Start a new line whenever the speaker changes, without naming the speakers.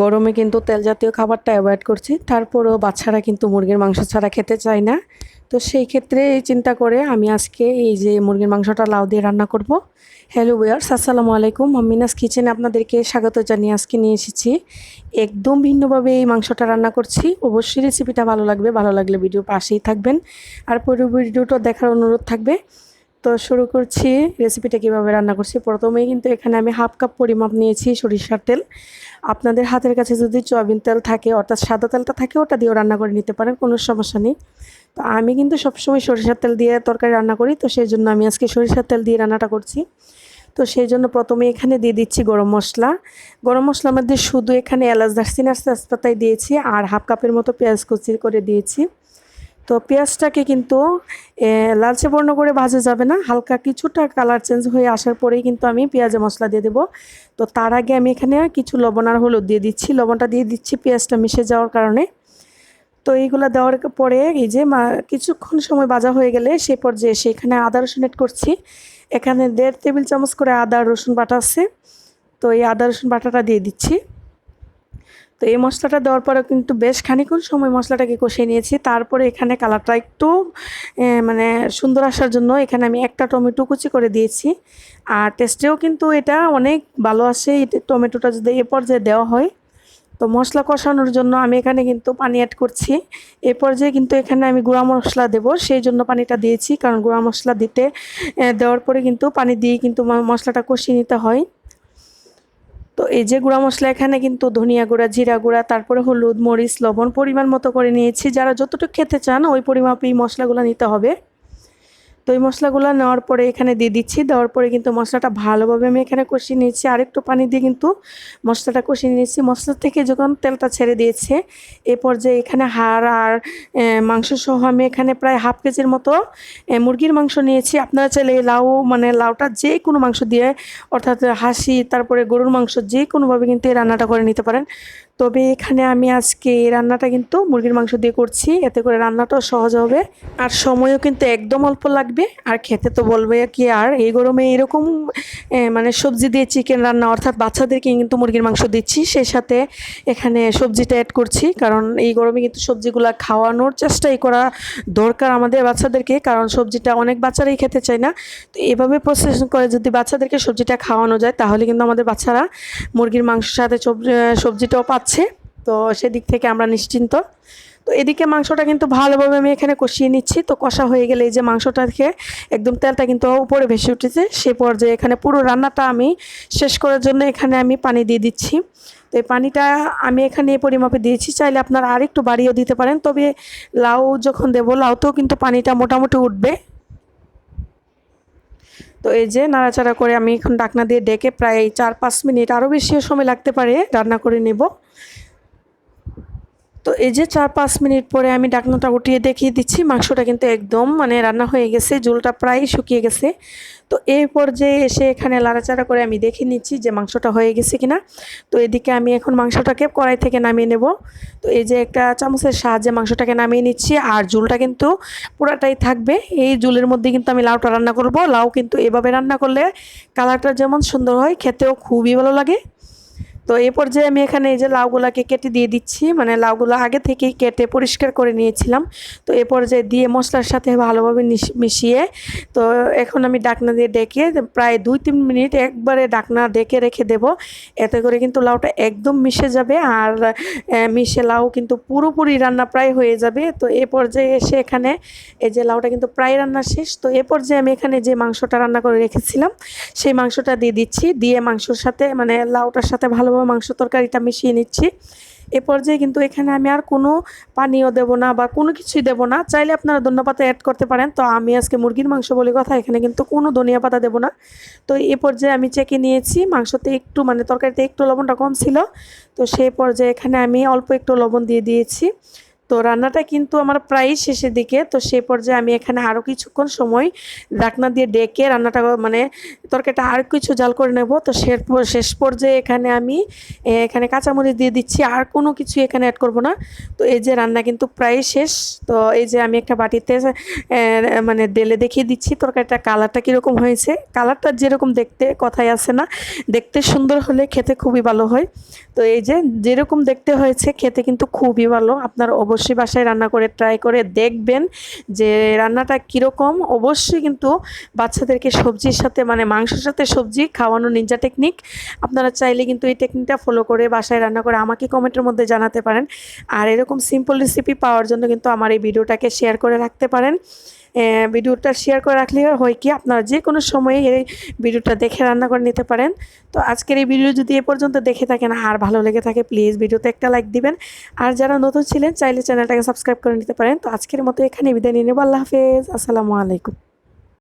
গরমে কিন্তু তেল জাতীয় খাবারটা অ্যাভয়েড করছি। তারপরেও বাচ্চারা কিন্তু মুরগির মাংস ছাড়া খেতে চায় না। তো সেই ক্ষেত্রে এই চিন্তা করে আমি আজকে এই যে মুরগির মাংসটা লাউ দিয়ে রান্না করব। হ্যালো ওয়ার্স আসসালামু আলাইকুম। মামিনাস কিচেনে আপনাদেরকে স্বাগত জানিয়ে আজকে নিয়ে এসেছি। একদম ভিন্নভাবে এই মাংসটা রান্না করছি। অবশ্যই রেসিপিটা ভালো লাগবে। ভালো লাগলে ভিডিও পাশেই থাকবেন। আর পুরো ভিডিওটা দেখার অনুরোধ থাকবে। তো শুরু করছি রেসিপিটা কীভাবে রান্না করছি। প্রথমেই কিন্তু এখানে আমি হাফ কাপ পরিমাপ নিয়েছি সরিষার তেল। আপনাদের হাতের কাছে যদি সয়াবিন তেল থাকে, অর্থাৎ সাদা তেলটা থাকে, ওটা দিয়েও রান্না করে নিতে পারেন, কোনো সমস্যা নেই। তো আমি কিন্তু সবসময় সরিষার তেল দিয়ে তরকারি রান্না করি, তো সেই জন্য আমি আজকে সরিষার তেল দিয়ে রান্নাটা করছি। তো সেই জন্য প্রথমে এখানে দিয়ে দিচ্ছি গরম মশলা। গরম মশলার মধ্যে শুধু এখানে এলাচ, দারচিনি আর তেজপাতাই দিয়েছি, আর হাফ কাপের মতো পেঁয়াজ কুচি করে দিয়েছি। তো পেঁয়াজটাকে কিন্তু লালচে বর্ণ করে ভাজা যাবে না, হালকা কিছুটা কালার চেঞ্জ হয়ে আসার পরেই কিন্তু আমি পেঁয়াজে মশলা দিয়ে দেবো। তো তার আগে আমি এখানে কিছু লবণ আর হলুদ দিয়ে দিচ্ছি, লবণটা দিয়ে দিচ্ছি পেঁয়াজটা মিশে যাওয়ার কারণে। তো এইগুলো দেওয়ার পরে এই যে মা, কিছুক্ষণ সময় ভাজা হয়ে গেলে সেই পর্যায়ে এসে এখানে আদা রসুন এড করছি। এখানে দেড় টেবিল চামচ করে আদা রসুন বাটা আছে, তো এই আদা রসুন বাটাটা দিয়ে দিচ্ছি। তো এই মশলাটা দেওয়ার পরে কিন্তু বেশ খানিক্ষণ সময় মশলাটাকে কষিয়ে নিয়েছি। তারপরে এখানে কালারটা একটু মানে সুন্দর আসার জন্য এখানে আমি একটা টমেটো কুচি করে দিয়েছি। আর টেস্টেও কিন্তু এটা অনেক ভালো আসে টমেটোটা যদি এ পর্যায়ে দেওয়া হয়। তো মশলা কষানোর জন্য আমি এখানে কিন্তু পানি অ্যাড করছি। এ পর্যায়ে কিন্তু এখানে আমি গুঁড়া মশলা দেব, সেই জন্য পানিটা দিয়েছি। কারণ গুঁড়া মশলা দিতে দেওয়ার পরে কিন্তু পানি দিয়ে কিন্তু মশলাটা কষিয়ে নিতে হয়। তো এই যে গুঁড়া মশলা এখানে কিন্তু ধনিয়া গুঁড়া, জিরা গুঁড়া, তারপরে হলুদ, মরিচ, লবণ পরিমাণ মতো করে নিয়েছি। যারা যতটুকু খেতে চান, ওই পরিমাপেই মশলাগুলো নিতে হবে। তো এই মশলাগুলো নেওয়ার পরে এখানে দিয়ে দিচ্ছি। দেওয়ার পরে কিন্তু মশলাটা ভালোভাবে আমি এখানে কষিয়ে নিয়েছি। আরেকটু পানি দিয়ে কিন্তু মশলাটা কষিয়ে নিয়েছি। মশলা থেকে যখন তেলটা ছেড়ে দিয়েছে, এ পর্যায়ে এখানে হাড় আর মাংস সহ আমি এখানে প্রায় হাফ কেজির মতো মুরগির মাংস নিয়েছি। আপনারা চাইলে লাউ মানে লাউটা যে কোনো মাংস দিয়ে, অর্থাৎ হাসি, তারপরে গরুর মাংস যে কোনোভাবে কিন্তু এই রান্নাটা করে নিতে পারেন। তবে এখানে আমি আজকে এই রান্নাটা কিন্তু মুরগির মাংস দিয়ে করছি। এতে করে রান্নাটাও সহজ হবে। আর সময়ও কিন্তু একদম অল্প লাগবে। আর খেতে তো বলবে কি আর? এই গরমে এরকম মানে সবজি দিয়ে চিকেন রান্না, অর্থাৎ বাচ্চাদেরকে কিন্তু মুরগির মাংস দিচ্ছি। সেই সাথে এখানে সবজিটা অ্যাড করছি। কারণ এই গরমে কিন্তু সবজিগুলো খাওয়ানোর চেষ্টাই করা দরকার আমাদের বাচ্চাদেরকে। কারণ সবজিটা অনেক বাচ্চারাই খেতে চায় না। তো এভাবে প্রসেস করে যদি বাচ্চাদেরকে সবজিটা খাওয়ানো যায়, তাহলে কিন্তু আমাদের বাচ্চারা মুরগির মাংসের সাথে সবজিটাও পাচ্ছে। পাচ্ছে তো সেদিক থেকে আমরা নিশ্চিন্ত। তো এদিকে মাংসটা কিন্তু ভালোভাবে আমি এখানে কষিয়ে নিচ্ছি। তো কষা হয়ে গেলে এই যে মাংসটা খেয়ে একদম তেলটা কিন্তু উপরে ভেসে উঠেছে সে পর্যায়ে এখানে পুরো রান্নাটা আমি শেষ করার জন্য এখানে আমি পানি দিয়ে দিচ্ছি। তো এই পানিটা আমি এখানে এই পরিমাপে দিয়েছি। চাইলে আপনারা আরেকটু বাড়িয়েও দিতে পারেন। তবে লাউ যখন দেবো, লাউতেও কিন্তু পানিটা মোটামুটি উঠবে। তো এই যে নাড়াচাড়া করে আমি এখন ডাকনা দিয়ে ডেকে প্রায় চার পাঁচ মিনিট আরও বেশি সময় লাগতে পারে রান্না করে নেব। তো এই যে চার পাঁচ মিনিট পরে আমি ডাকনাটা উঠিয়ে দেখিয়ে দিচ্ছি, মাংসটা কিন্তু একদম মানে রান্না হয়ে গেছে, ঝোলটা প্রায় শুকিয়ে গেছে। তো এই পর্যায়ে এসে এখানে লাড়াচাড়া করে আমি দেখে নিচ্ছি যে মাংসটা হয়ে গেছে কিনা। তো এদিকে আমি এখন মাংসটাকে কড়াই থেকে নামিয়ে নেব। তো এই যে একটা চামচের সাহায্যে মাংসটাকে নামিয়ে নিচ্ছি, আর ঝুলটা কিন্তু পুরাটাই থাকবে। এই ঝুলের মধ্যে কিন্তু আমি লাউটা রান্না করব। লাউ কিন্তু এভাবে রান্না করলে কালারটা যেমন সুন্দর হয়, খেতেও খুবই ভালো লাগে। তো এই পর্যায়ে আমি এখানে এই যে লাউগুলাকে কেটে দিয়ে দিচ্ছি মানে লাউগুলো আগে থেকেই কেটে পরিষ্কার করে নিয়েছিলাম। তো এ পর্যায়ে দিয়ে মশলার সাথে ভালোভাবে মিশিয়ে, তো এখন আমি ডাকনা দিয়ে ডেকে প্রায় দুই তিন মিনিট একবারে ডাকনা ডেকে রেখে দেব। এতে করে কিন্তু লাউটা একদম মিশে যাবে আর মিশে লাউ কিন্তু পুরোপুরি রান্না প্রায় হয়ে যাবে। তো এ পর্যায়ে এসে এখানে এই যে লাউটা কিন্তু প্রায় রান্না শেষ। তো এ পর্যায়ে আমি এখানে যে মাংসটা রান্না করে রেখেছিলাম, সেই মাংসটা দিয়ে দিচ্ছি। দিয়ে মাংসর সাথে মানে লাউটার সাথে ভালোভাবে মাংস তরকারিটা মিশিয়ে নিচ্ছি। এ পর্যায়ে কিন্তু এখানে আমি আর কোনো পানীয় দেবো না বা কোনো কিছুই দেবো না। চাইলে আপনারা ধনিয়া পাতা অ্যাড করতে পারেন। তো আমি আজকে মুরগির মাংস বলে কথা, এখানে কিন্তু কোনো ধনিয়া পাতা দেবো না। তো এ পর্যায়ে আমি চেকে নিয়েছি, মাংসতে একটু মানে তরকারিতে একটু লবণটা কম ছিল। তো সেই পর্যায়ে এখানে আমি অল্প একটু লবণ দিয়ে দিয়েছি। তো রান্নাটা কিন্তু আমার প্রায় শেষের দিকে। তো সে পর্যায়ে আমি এখানে আরও কিছুক্ষণ সময় ঢাকনা দিয়ে ডেকে রান্নাটা মানে তরকারিটা আর কিছু জাল করে নেব। তো শেষ পর্যায়ে এখানে আমি এখানে কাঁচামরিচ দিয়ে দিচ্ছি। আর কোনো কিছু এখানে অ্যাড করব না। তো এই যে রান্না কিন্তু প্রায় শেষ। তো এই যে আমি একটা বাটিতে মানে ডেলে দেখিয়ে দিচ্ছি তরকারিটা কালারটা কীরকম হয়েছে। কালারটা যেরকম দেখতে, কথাই আছে না। দেখতে সুন্দর হলে খেতে খুবই ভালো হয়। তো এই যে যেরকম দেখতে হয়েছে, খেতে কিন্তু খুবই ভালো। আপনার অবশ্যই বাসায় রান্না করে ট্রাই করে দেখবেন যে রান্নাটা কীরকম। অবশ্যই কিন্তু বাচ্চাদেরকে সবজির সাথে মানে মাংসের সাথে সবজি খাওয়ানো নিনজা টেকনিক আপনারা চাইলে কিন্তু এই টেকনিকটা ফলো করে বাসায় রান্না করে আমাকে কমেন্টের মধ্যে জানাতে পারেন। আর এরকম সিম্পল রেসিপি পাওয়ার জন্য কিন্তু আমার এই ভিডিওটাকে শেয়ার করে রাখতে পারেন। ভিডিওটা শেয়ার করে রাখলে হয় কি আপনারা যে কোনো সময়ে এই ভিডিওটা দেখে রান্না করে নিতে পারেন। তো আজকের এই ভিডিও যদি এ পর্যন্ত দেখে থাকেন আর ভালো লেগে থাকে প্লিজ ভিডিওতে একটা লাইক দিবেন। আর যারা নতুন ছিলেন, চাইলে চ্যানেলটাকে সাবস্ক্রাইব করে নিতে পারেন। তো আজকের মতো এখানে বিদায় নিয়ে নেব। আল্লাহ হাফেজ। আসসালামু আলাইকুম।